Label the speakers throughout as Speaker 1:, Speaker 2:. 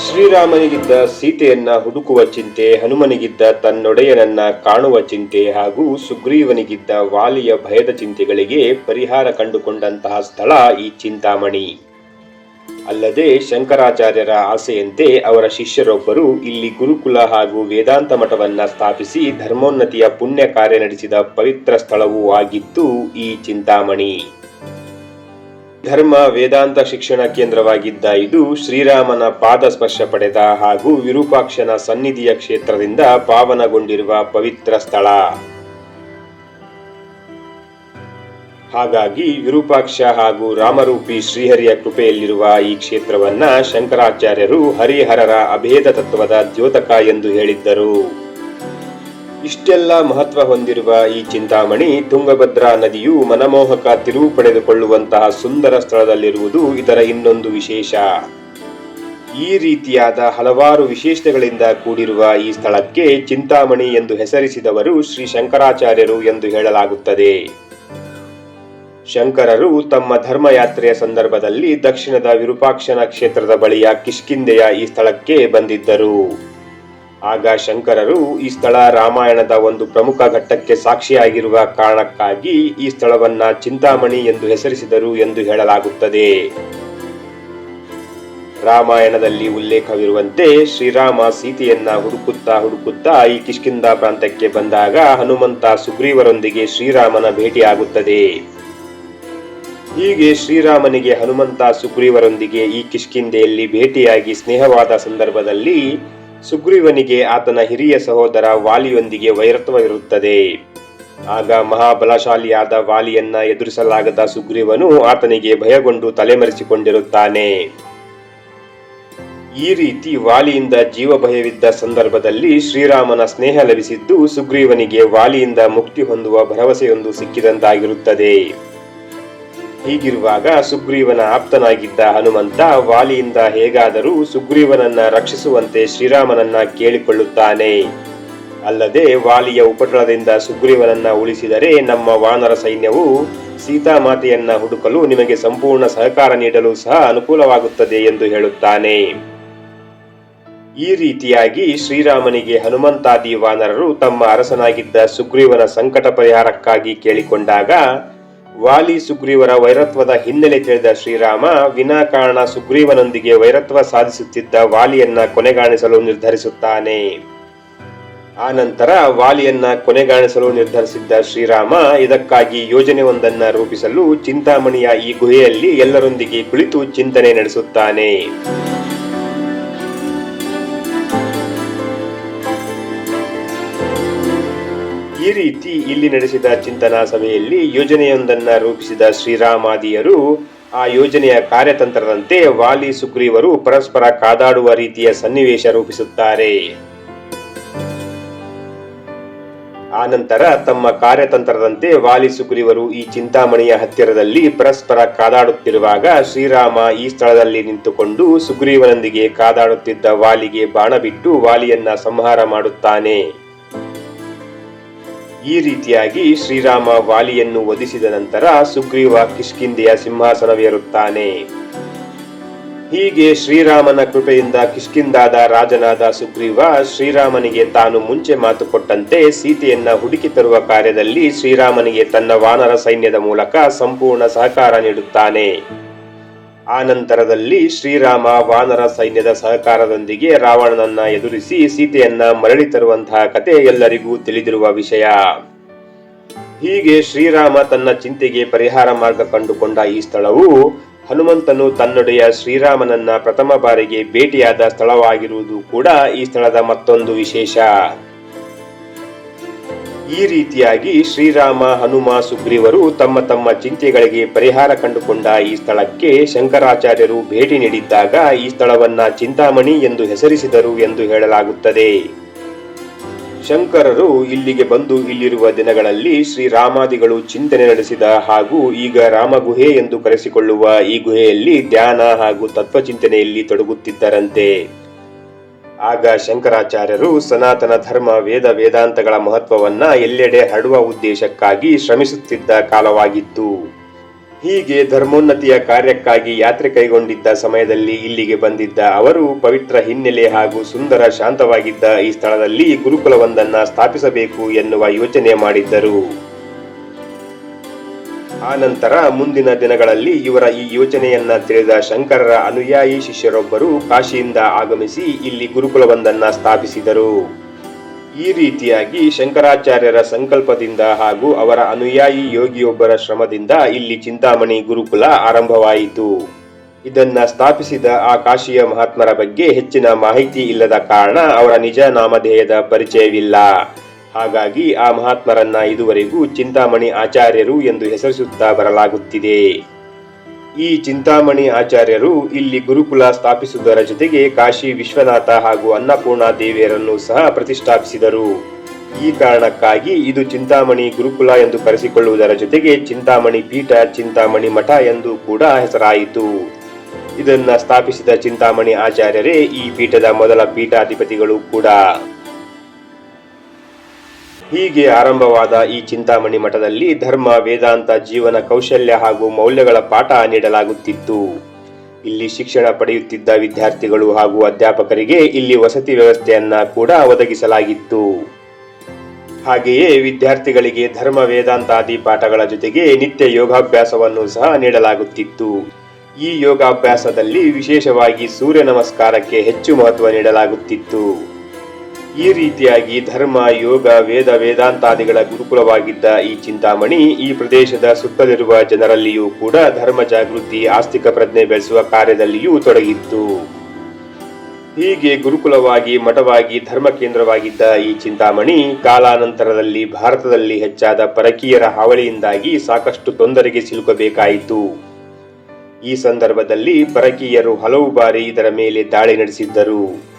Speaker 1: ಶ್ರೀರಾಮನಿಗಿದ್ದ ಸೀತೆಯನ್ನ ಹುಡುಕುವ ಚಿಂತೆ, ಹನುಮನಿಗಿದ್ದ ತನ್ನೊಡೆಯನನ್ನ ಕಾಣುವ ಚಿಂತೆ ಹಾಗೂ ಸುಗ್ರೀವನಿಗಿದ್ದ ವಾಲಿಯ ಭಯದ ಚಿಂತೆಗಳಿಗೆ ಪರಿಹಾರ ಕಂಡುಕೊಂಡಂತಹ ಸ್ಥಳ ಈ ಚಿಂತಾಮಣಿ. ಅಲ್ಲದೆ ಶಂಕರಾಚಾರ್ಯರ ಆಸೆಯಂತೆ ಅವರ ಶಿಷ್ಯರೊಬ್ಬರು ಇಲ್ಲಿ ಗುರುಕುಲ ಹಾಗೂ ವೇದಾಂತ ಮಠವನ್ನ ಸ್ಥಾಪಿಸಿ ಧರ್ಮೋನ್ನತಿಯ ಪುಣ್ಯ ಕಾರ್ಯ ನಡೆಸಿದ ಪವಿತ್ರ ಸ್ಥಳವೂ ಆಗಿತ್ತು ಈ ಚಿಂತಾಮಣಿ. ಧರ್ಮ ವೇದಾಂತ ಶಿಕ್ಷಣ ಕೇಂದ್ರವಾಗಿದ್ದ ಇದು ಶ್ರೀರಾಮನ ಪಾದ ಸ್ಪರ್ಶ ಪಡೆದ ಹಾಗೂ ವಿರೂಪಾಕ್ಷನ ಸನ್ನಿಧಿಯ ಕ್ಷೇತ್ರದಿಂದ ಪಾವನಗೊಂಡಿರುವ ಪವಿತ್ರ ಸ್ಥಳ. ಹಾಗಾಗಿ ವಿರೂಪಾಕ್ಷ ಹಾಗೂ ರಾಮರೂಪಿ ಶ್ರೀಹರಿಯ ಕೃಪೆಯಲ್ಲಿರುವ ಈ ಕ್ಷೇತ್ರವನ್ನ ಶಂಕರಾಚಾರ್ಯರು ಹರಿಹರರ ಅಭೇದ ತತ್ವದ ದ್ಯೋತಕ ಎಂದು ಹೇಳಿದ್ದರು. ಇಷ್ಟೆಲ್ಲ ಮಹತ್ವ ಹೊಂದಿರುವ ಈ ಚಿಂತಾಮಣಿ ತುಂಗಭದ್ರಾ ನದಿಯು ಮನಮೋಹಕ ತಿರುವು ಪಡೆದುಕೊಳ್ಳುವಂತಹ ಸುಂದರ ಸ್ಥಳದಲ್ಲಿರುವುದು ಇದರ ಇನ್ನೊಂದು ವಿಶೇಷ. ಈ ರೀತಿಯಾದ ಹಲವಾರು ವಿಶೇಷತೆಗಳಿಂದ ಕೂಡಿರುವ ಈ ಸ್ಥಳಕ್ಕೆ ಚಿಂತಾಮಣಿ ಎಂದು ಹೆಸರಿಸಿದವರು ಶ್ರೀ ಶಂಕರಾಚಾರ್ಯರು ಎಂದು ಹೇಳಲಾಗುತ್ತದೆ. ಶಂಕರರು ತಮ್ಮ ಧರ್ಮಯಾತ್ರೆಯ ಸಂದರ್ಭದಲ್ಲಿ ದಕ್ಷಿಣದ ವಿರೂಪಾಕ್ಷನ ಕ್ಷೇತ್ರದ ಬಳಿಯ ಕಿಷ್ಕಿಂದೆಯ ಈ ಸ್ಥಳಕ್ಕೆ ಬಂದಿದ್ದರು. ಆಗ ಶಂಕರರು ಈ ಸ್ಥಳ ರಾಮಾಯಣದ ಒಂದು ಪ್ರಮುಖ ಘಟ್ಟಕ್ಕೆ ಸಾಕ್ಷಿಯಾಗಿರುವ ಕಾರಣಕ್ಕಾಗಿ ಈ ಸ್ಥಳವನ್ನ ಚಿಂತಾಮಣಿ ಎಂದು ಹೆಸರಿಸಿದರು ಎಂದು ಹೇಳಲಾಗುತ್ತದೆ. ರಾಮಾಯಣದಲ್ಲಿ ಉಲ್ಲೇಖವಿರುವಂತೆ ಶ್ರೀರಾಮ ಸೀತೆಯನ್ನ ಹುಡುಕುತ್ತಾ ಹುಡುಕುತ್ತಾ ಈ ಕಿಷ್ಕಿಂದ ಪ್ರಾಂತಕ್ಕೆ ಬಂದಾಗ ಹನುಮಂತ ಸುಗ್ರೀವರೊಂದಿಗೆ ಶ್ರೀರಾಮನ ಭೇಟಿಯಾಗುತ್ತದೆ. ಹೀಗೆ ಶ್ರೀರಾಮನಿಗೆ ಹನುಮಂತ ಸುಗ್ರೀವರೊಂದಿಗೆ ಈ ಕಿಷ್ಕಿಂದೆಯಲ್ಲಿ ಭೇಟಿಯಾಗಿ ಸ್ನೇಹವಾದ ಸಂದರ್ಭದಲ್ಲಿ ಸುಗ್ರೀವನಿಗೆ ಆತನ ಹಿರಿಯ ಸಹೋದರ ವಾಲಿಯೊಂದಿಗೆ ವೈರತ್ವವಿರುತ್ತದೆ. ಆಗ ಮಹಾಬಲಶಾಲಿಯಾದ ವಾಲಿಯನ್ನ ಎದುರಿಸಲಾಗದ ಸುಗ್ರೀವನು ಆತನಿಗೆ ಭಯಗೊಂಡು ತಲೆಮರೆಸಿಕೊಂಡಿರುತ್ತಾನೆ. ಈ ರೀತಿ ವಾಲಿಯಿಂದ ಜೀವ ಭಯವಿದ್ದ ಸಂದರ್ಭದಲ್ಲಿ ಶ್ರೀರಾಮನ ಸ್ನೇಹ ಲಭಿಸಿದ್ದು ಸುಗ್ರೀವನಿಗೆ ವಾಲಿಯಿಂದ ಮುಕ್ತಿ ಹೊಂದುವ ಭರವಸೆಯೊಂದು ಸಿಕ್ಕಿದಂತಾಗಿರುತ್ತದೆ. ಹೀಗಿರುವಾಗ ಸುಗ್ರೀವನ ಆಪ್ತನಾಗಿದ್ದ ಹನುಮಂತ ವಾಲಿಯಿಂದ ಹೇಗಾದರೂ ಸುಗ್ರೀವನನ್ನ ರಕ್ಷಿಸುವಂತೆ ಶ್ರೀರಾಮನನ್ನ ಕೇಳಿಕೊಳ್ಳುತ್ತಾನೆ. ಅಲ್ಲದೆ ವಾಲಿಯ ಉಪಟಳದಿಂದ ಸುಗ್ರೀವನನ್ನ ಉಳಿಸಿದರೆ ನಮ್ಮ ವಾನರ ಸೈನ್ಯವು ಸೀತಾಮಾತೆಯನ್ನ ಹುಡುಕಲು ನಿಮಗೆ ಸಂಪೂರ್ಣ ಸಹಕಾರ ನೀಡಲು ಸಹ ಅನುಕೂಲವಾಗುತ್ತದೆ ಎಂದು ಹೇಳುತ್ತಾನೆ. ಈ ರೀತಿಯಾಗಿ ಶ್ರೀರಾಮನಿಗೆ ಹನುಮಂತಾದಿ ವಾನರರು ತಮ್ಮ ಅರಸನಾಗಿದ್ದ ಸುಗ್ರೀವನ ಸಂಕಟ ಪರಿಹಾರಕ್ಕಾಗಿ ಕೇಳಿಕೊಂಡಾಗ ವಾಲಿ ಸುಗ್ರೀವರ ವೈರತ್ವದ ಹಿನ್ನೆಲೆ ತಿಳಿದ ಶ್ರೀರಾಮ, ವಿನಾಕಾರಣ ಸುಗ್ರೀವನೊಂದಿಗೆ ವೈರತ್ವ ಸಾಧಿಸುತ್ತಿದ್ದ ವಾಲಿಯನ್ನ ಕೊನೆಗಾಣಿಸಲು ನಿರ್ಧರಿಸುತ್ತಾನೆ. ಆ ನಂತರ ವಾಲಿಯನ್ನ ಕೊನೆಗಾಣಿಸಲು ನಿರ್ಧರಿಸಿದ್ದ ಶ್ರೀರಾಮ, ಇದಕ್ಕಾಗಿ ಯೋಜನೆಯೊಂದನ್ನ ರೂಪಿಸಲು ಚಿಂತಾಮಣಿಯ ಈ ಗುಹೆಯಲ್ಲಿ ಎಲ್ಲರೊಂದಿಗೆ ಕುಳಿತು ಚಿಂತನೆ ನಡೆಸುತ್ತಾನೆ. ಈ ರೀತಿ ಇಲ್ಲಿ ನಡೆಸಿದ ಚಿಂತನಾ ಸಭೆಯಲ್ಲಿ ಯೋಜನೆಯೊಂದನ್ನ ರೂಪಿಸಿದ ಶ್ರೀರಾಮಾದಿಯರು ಆ ಯೋಜನೆಯ ಕಾರ್ಯತಂತ್ರದಂತೆ ವಾಲಿ ಸುಗ್ರೀವರು ಪರಸ್ಪರ ಕಾದಾಡುವ ರೀತಿಯ ಸನ್ನಿವೇಶ ರೂಪಿಸುತ್ತಾರೆ. ಆನಂತರ ತಮ್ಮ ಕಾರ್ಯತಂತ್ರದಂತೆ ವಾಲಿ ಸುಗ್ರೀವರು ಈ ಚಿಂತಾಮಣಿಯ ಹತ್ತಿರದಲ್ಲಿ ಪರಸ್ಪರ ಕಾದಾಡುತ್ತಿರುವಾಗ ಶ್ರೀರಾಮ ಈ ಸ್ಥಳದಲ್ಲಿ ನಿಂತುಕೊಂಡು ಸುಗ್ರೀವನೊಂದಿಗೆ ಕಾದಾಡುತ್ತಿದ್ದ ವಾಲಿಗೆ ಬಾಣ ಬಿಟ್ಟು ವಾಲಿಯನ್ನ ಸಂಹಾರ ಮಾಡುತ್ತಾನೆ. ಈ ರೀತಿಯಾಗಿ ಶ್ರೀರಾಮ ವಾಲಿಯನ್ನು ವಧಿಸಿದ ನಂತರ ಸುಗ್ರೀವ ಕಿಷ್ಕಿಂದೆಯ ಸಿಂಹಾಸನವೇರುತ್ತಾನೆ. ಹೀಗೆ ಶ್ರೀರಾಮನ ಕೃಪೆಯಿಂದ ಕಿಷ್ಕಿಂದಾದ ರಾಜನಾದ ಸುಗ್ರೀವ ಶ್ರೀರಾಮನಿಗೆ ತಾನು ಮುಂಚೆ ಮಾತು ಕೊಟ್ಟಂತೆ ಸೀತೆಯನ್ನ ಹುಡುಕಿ ತರುವ ಕಾರ್ಯದಲ್ಲಿ ಶ್ರೀರಾಮನಿಗೆ ತನ್ನ ವಾನರ ಸೈನ್ಯದ ಮೂಲಕ ಸಂಪೂರ್ಣ ಸಹಕಾರ ನೀಡುತ್ತಾನೆ. ಆ ನಂತರದಲ್ಲಿ ಶ್ರೀರಾಮ ವಾನರ ಸೈನ್ಯದ ಸಹಕಾರದೊಂದಿಗೆ ರಾವಣನನ್ನ ಎದುರಿಸಿ ಸೀತೆಯನ್ನ ಮರಳಿ ತರುವಂತಹ ಕತೆ ಎಲ್ಲರಿಗೂ ತಿಳಿದಿರುವ ವಿಷಯ. ಹೀಗೆ ಶ್ರೀರಾಮ ತನ್ನ ಚಿಂತೆಗೆ ಪರಿಹಾರ ಮಾರ್ಗ ಕಂಡುಕೊಂಡ ಈ ಸ್ಥಳವು ಹನುಮಂತನು ತನ್ನೊಡೆಯ ಶ್ರೀರಾಮನನ್ನ ಪ್ರಥಮ ಬಾರಿಗೆ ಭೇಟಿಯಾದ ಸ್ಥಳವಾಗಿರುವುದು ಕೂಡ ಈ ಸ್ಥಳದ ಮತ್ತೊಂದು ವಿಶೇಷ. ಈ ರೀತಿಯಾಗಿ ಶ್ರೀರಾಮ, ಹನುಮ, ಸುಗ್ರೀವರು ತಮ್ಮ ತಮ್ಮ ಚಿಂತೆಗಳಿಗೆ ಪರಿಹಾರ ಕಂಡುಕೊಂಡ ಈ ಸ್ಥಳಕ್ಕೆ ಶಂಕರಾಚಾರ್ಯರು ಭೇಟಿ ನೀಡಿದ್ದಾಗ ಈ ಸ್ಥಳವನ್ನ ಚಿಂತಾಮಣಿ ಎಂದು ಹೆಸರಿಸಿದರು ಎಂದು ಹೇಳಲಾಗುತ್ತದೆ. ಶಂಕರರು ಇಲ್ಲಿಗೆ ಬಂದು ಇಲ್ಲಿರುವ ದಿನಗಳಲ್ಲಿ ಶ್ರೀರಾಮಾದಿಗಳು ಚಿಂತನೆ ನಡೆಸಿದ ಹಾಗೂ ಈಗ ರಾಮಗುಹೆ ಎಂದು ಕರೆಸಿಕೊಳ್ಳುವ ಈ ಗುಹೆಯಲ್ಲಿ ಧ್ಯಾನ ಹಾಗೂ ತತ್ವಚಿಂತನೆಯಲ್ಲಿ ತೊಡಗುತ್ತಿದ್ದರಂತೆ. ಆಗ ಶಂಕರಾಚಾರ್ಯರು ಸನಾತನ ಧರ್ಮ, ವೇದ, ವೇದಾಂತಗಳ ಮಹತ್ವವನ್ನ ಎಲ್ಲೆಡೆ ಹರಡುವ ಉದ್ದೇಶಕ್ಕಾಗಿ ಶ್ರಮಿಸುತ್ತಿದ್ದ ಕಾಲವಾಗಿತ್ತು. ಹೀಗೆ ಧರ್ಮೋನ್ನತಿಯ ಕಾರ್ಯಕ್ಕಾಗಿ ಯಾತ್ರೆ ಕೈಗೊಂಡಿದ್ದ ಸಮಯದಲ್ಲಿ ಇಲ್ಲಿಗೆ ಬಂದಿದ್ದ ಅವರು ಪವಿತ್ರ ಹಿನ್ನೆಲೆ ಹಾಗೂ ಸುಂದರ ಶಾಂತವಾಗಿದ್ದ ಈ ಸ್ಥಳದಲ್ಲಿ ಗುರುಕುಲವೊಂದನ್ನು ಸ್ಥಾಪಿಸಬೇಕು ಎನ್ನುವ ಯೋಚನೆ ಮಾಡಿದ್ದರು. ಆ ನಂತರ ಮುಂದಿನ ದಿನಗಳಲ್ಲಿ ಇವರ ಈ ಯೋಚನೆಯನ್ನ ತಿಳಿದ ಶಂಕರರ ಅನುಯಾಯಿ ಶಿಷ್ಯರೊಬ್ಬರು ಕಾಶಿಯಿಂದ ಆಗಮಿಸಿ ಇಲ್ಲಿ ಗುರುಕುಲವೊಂದನ್ನ ಸ್ಥಾಪಿಸಿದರು. ಈ ರೀತಿಯಾಗಿ ಶಂಕರಾಚಾರ್ಯರ ಸಂಕಲ್ಪದಿಂದ ಹಾಗೂ ಅವರ ಅನುಯಾಯಿ ಯೋಗಿಯೊಬ್ಬರ ಶ್ರಮದಿಂದ ಇಲ್ಲಿ ಚಿಂತಾಮಣಿ ಗುರುಕುಲ ಆರಂಭವಾಯಿತು. ಇದನ್ನ ಸ್ಥಾಪಿಸಿದ ಆ ಕಾಶಿಯ ಮಹಾತ್ಮರ ಬಗ್ಗೆ ಹೆಚ್ಚಿನ ಮಾಹಿತಿ ಇಲ್ಲದ ಕಾರಣ ಅವರ ನಿಜ ನಾಮಧೇಯದ ಪರಿಚಯವಿಲ್ಲ. ಹಾಗಾಗಿ ಆ ಮಹಾತ್ಮರನ್ನ ಇದುವರೆಗೂ ಚಿಂತಾಮಣಿ ಆಚಾರ್ಯರು ಎಂದು ಹೆಸರಿಸುತ್ತಾ ಬರಲಾಗುತ್ತಿದೆ. ಈ ಚಿಂತಾಮಣಿ ಆಚಾರ್ಯರು ಇಲ್ಲಿ ಗುರುಕುಲ ಸ್ಥಾಪಿಸುವುದರ ಜೊತೆಗೆ ಕಾಶಿ ವಿಶ್ವನಾಥ ಹಾಗೂ ಅನ್ನಪೂರ್ಣ ದೇವಿಯರನ್ನು ಸಹ ಪ್ರತಿಷ್ಠಾಪಿಸಿದರು. ಈ ಕಾರಣಕ್ಕಾಗಿ ಇದು ಚಿಂತಾಮಣಿ ಗುರುಕುಲ ಎಂದು ಕರೆಸಿಕೊಳ್ಳುವುದರ ಜೊತೆಗೆ ಚಿಂತಾಮಣಿ ಪೀಠ, ಚಿಂತಾಮಣಿ ಮಠ ಎಂದು ಕೂಡ ಹೆಸರಾಯಿತು. ಇದನ್ನ ಸ್ಥಾಪಿಸಿದ ಚಿಂತಾಮಣಿ ಆಚಾರ್ಯರೇ ಈ ಪೀಠದ ಮೊದಲ ಪೀಠಾಧಿಪತಿಗಳು ಕೂಡ. ಹೀಗೆ ಆರಂಭವಾದ ಈ ಚಿಂತಾಮಣಿ ಮಠದಲ್ಲಿ ಧರ್ಮ, ವೇದಾಂತ, ಜೀವನ, ಕೌಶಲ್ಯ ಹಾಗೂ ಮೌಲ್ಯಗಳ ಪಾಠ ನೀಡಲಾಗುತ್ತಿತ್ತು. ಇಲ್ಲಿ ಶಿಕ್ಷಣ ಪಡೆಯುತ್ತಿದ್ದ ವಿದ್ಯಾರ್ಥಿಗಳು ಹಾಗೂ ಅಧ್ಯಾಪಕರಿಗೆ ಇಲ್ಲಿ ವಸತಿ ವ್ಯವಸ್ಥೆಯನ್ನ ಕೂಡ ಒದಗಿಸಲಾಗಿತ್ತು. ಹಾಗೆಯೇ ವಿದ್ಯಾರ್ಥಿಗಳಿಗೆ ಧರ್ಮ, ವೇದಾಂತಾದಿ ಪಾಠಗಳ ಜೊತೆಗೆ ನಿತ್ಯ ಯೋಗಾಭ್ಯಾಸವನ್ನು ಸಹ ನೀಡಲಾಗುತ್ತಿತ್ತು. ಈ ಯೋಗಾಭ್ಯಾಸದಲ್ಲಿ ವಿಶೇಷವಾಗಿ ಸೂರ್ಯ ನಮಸ್ಕಾರಕ್ಕೆ ಹೆಚ್ಚು ಮಹತ್ವ ನೀಡಲಾಗುತ್ತಿತ್ತು. ಈ ರೀತಿಯಾಗಿ ಧರ್ಮ, ಯೋಗ, ವೇದ, ವೇದಾಂತಾದಿಗಳ ಗುರುಕುಲವಾಗಿದ್ದ ಈ ಚಿಂತಾಮಣಿ ಈ ಪ್ರದೇಶದ ಸುತ್ತಲಿರುವ ಜನರಲ್ಲಿಯೂ ಕೂಡ ಧರ್ಮ ಜಾಗೃತಿ, ಆಸ್ತಿಕ ಪ್ರಜ್ಞೆ ಬೆಳೆಸುವ ಕಾರ್ಯದಲ್ಲಿಯೂ ತೊಡಗಿತ್ತು. ಹೀಗೆ ಗುರುಕುಲವಾಗಿ, ಮಠವಾಗಿ, ಧರ್ಮ ಕೇಂದ್ರವಾಗಿದ್ದ ಈ ಚಿಂತಾಮಣಿ ಕಾಲಾನಂತರದಲ್ಲಿ ಭಾರತದಲ್ಲಿ ಹೆಚ್ಚಾದ ಪರಕೀಯರ ಹಾವಳಿಯಿಂದಾಗಿ ಸಾಕಷ್ಟು ತೊಂದರೆಗೆ ಸಿಲುಕಬೇಕಾಯಿತು. ಈ ಸಂದರ್ಭದಲ್ಲಿ ಪರಕೀಯರು ಹಲವು ಬಾರಿ ಇದರ ಮೇಲೆ ದಾಳಿ ನಡೆಸಿದ್ದರು.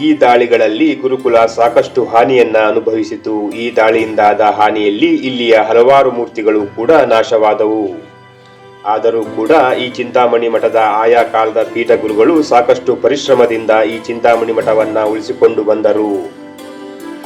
Speaker 1: ಈ ದಾಳಿಗಳಲ್ಲಿ ಗುರುಕುಲ ಸಾಕಷ್ಟು ಹಾನಿಯನ್ನ ಅನುಭವಿಸಿತು. ಈ ದಾಳಿಯಿಂದಾದ ಹಾನಿಯಲ್ಲಿ ಇಲ್ಲಿಯ ಹಲವಾರು ಮೂರ್ತಿಗಳು ಕೂಡ ನಾಶವಾದವು. ಆದರೂ ಕೂಡ ಈ ಚಿಂತಾಮಣಿ ಮಠದ ಆಯಾ ಕಾಲದ ಪೀಠಗುರುಗಳು ಸಾಕಷ್ಟು ಪರಿಶ್ರಮದಿಂದ ಈ ಚಿಂತಾಮಣಿ ಮಠವನ್ನ ಉಳಿಸಿಕೊಂಡು ಬಂದರು.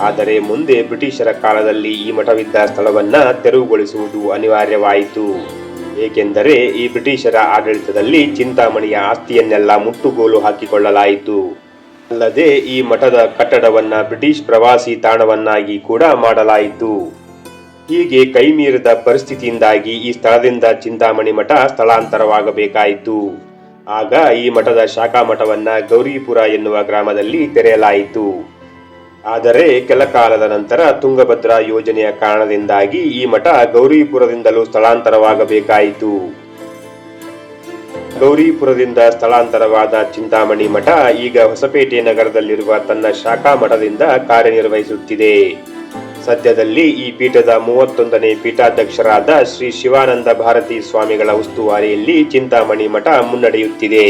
Speaker 1: ಆದರೆ ಮುಂದೆ ಬ್ರಿಟಿಷರ ಕಾಲದಲ್ಲಿ ಈ ಮಠವಿದ್ದ ಸ್ಥಳವನ್ನ ತೆರವುಗೊಳಿಸುವುದು ಅನಿವಾರ್ಯವಾಯಿತು. ಏಕೆಂದರೆ ಈ ಬ್ರಿಟಿಷರ ಆಡಳಿತದಲ್ಲಿ ಚಿಂತಾಮಣಿಯ ಆಸ್ತಿಯನ್ನೆಲ್ಲ ಮುಟ್ಟುಗೋಲು ಹಾಕಿಕೊಳ್ಳಲಾಯಿತು. ಅಲ್ಲದೆ ಈ ಮಠದ ಕಟ್ಟಡವನ್ನ ಬ್ರಿಟಿಷ್ ಪ್ರವಾಸಿ ತಾಣವನ್ನಾಗಿ ಕೂಡ ಮಾಡಲಾಯಿತು. ಹೀಗೆ ಕೈಮೀರಿದ ಪರಿಸ್ಥಿತಿಯಿಂದಾಗಿ ಈ ಸ್ಥಳದಿಂದ ಚಿಂತಾಮಣಿ ಮಠ ಸ್ಥಳಾಂತರವಾಗಬೇಕಾಯಿತು. ಆಗ ಈ ಮಠದ ಶಾಖಾ ಮಠವನ್ನ ಗೌರಿಪುರ ಎನ್ನುವ ಗ್ರಾಮದಲ್ಲಿ ತೆರೆಯಲಾಯಿತು. ಆದರೆ ಕೆಲ ಕಾಲದ ನಂತರ ತುಂಗಭದ್ರಾ ಯೋಜನೆಯ ಕಾರಣದಿಂದಾಗಿ ಈ ಮಠ ಗೌರಿಪುರದಿಂದಲೂ ಸ್ಥಳಾಂತರವಾಗಬೇಕಾಯಿತು. ಗೌರಿಪುರದಿಂದ ಸ್ಥಳಾಂತರವಾದ ಚಿಂತಾಮಣಿ ಮಠ ಈಗ ಹೊಸಪೇಟೆ ನಗರದಲ್ಲಿರುವ ತನ್ನ ಶಾಖಾ ಮಠದಿಂದ ಕಾರ್ಯನಿರ್ವಹಿಸುತ್ತಿದೆ. ಸದ್ಯದಲ್ಲಿ ಈ ಪೀಠದ ಮೂವತ್ತೊಂದನೇ ಪೀಠಾಧ್ಯಕ್ಷರಾದ ಶ್ರೀ ಶಿವಾನಂದ ಭಾರತಿ ಸ್ವಾಮಿಗಳ ಉಸ್ತುವಾರಿಯಲ್ಲಿ ಚಿಂತಾಮಣಿ ಮಠ ಮುನ್ನಡೆಯುತ್ತಿದೆ.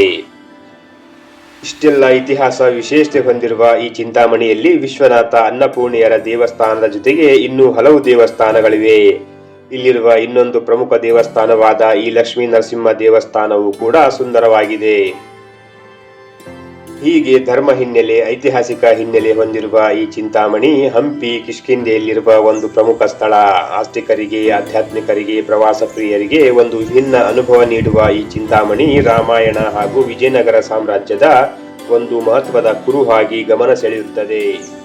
Speaker 1: ಇಷ್ಟೆಲ್ಲ ಇತಿಹಾಸ ವಿಶೇಷತೆ ಹೊಂದಿರುವ ಈ ಚಿಂತಾಮಣಿಯಲ್ಲಿ ವಿಶ್ವನಾಥ ಅನ್ನಪೂರ್ಣಿಯರ ದೇವಸ್ಥಾನದ ಜೊತೆಗೆ ಇನ್ನೂ ಹಲವು ದೇವಸ್ಥಾನಗಳಿವೆ. ಇಲ್ಲಿರುವ ಇನ್ನೊಂದು ಪ್ರಮುಖ ದೇವಸ್ಥಾನವಾದ ಈ ಲಕ್ಷ್ಮೀ ನರಸಿಂಹ ದೇವಸ್ಥಾನವು ಕೂಡ ಸುಂದರವಾಗಿದೆ. ಹೀಗೆ ಧರ್ಮ ಹಿನ್ನೆಲೆ, ಐತಿಹಾಸಿಕ ಹಿನ್ನೆಲೆ ಹೊಂದಿರುವ ಈ ಚಿಂತಾಮಣಿ ಹಂಪಿ ಕಿಷ್ಕಿಂಧೆಯಲ್ಲಿರುವ ಒಂದು ಪ್ರಮುಖ ಸ್ಥಳ. ಆಸ್ತಿಕರಿಗೆ, ಆಧ್ಯಾತ್ಮಿಕರಿಗೆ, ಪ್ರವಾಸ ಪ್ರಿಯರಿಗೆ ಒಂದು ವಿಭಿನ್ನ ಅನುಭವ ನೀಡುವ ಈ ಚಿಂತಾಮಣಿ ರಾಮಾಯಣ ಹಾಗೂ ವಿಜಯನಗರ ಸಾಮ್ರಾಜ್ಯದ ಒಂದು ಮಹತ್ವದ ಕುರುಹಾಗಿ ಗಮನ ಸೆಳೆಯುತ್ತದೆ.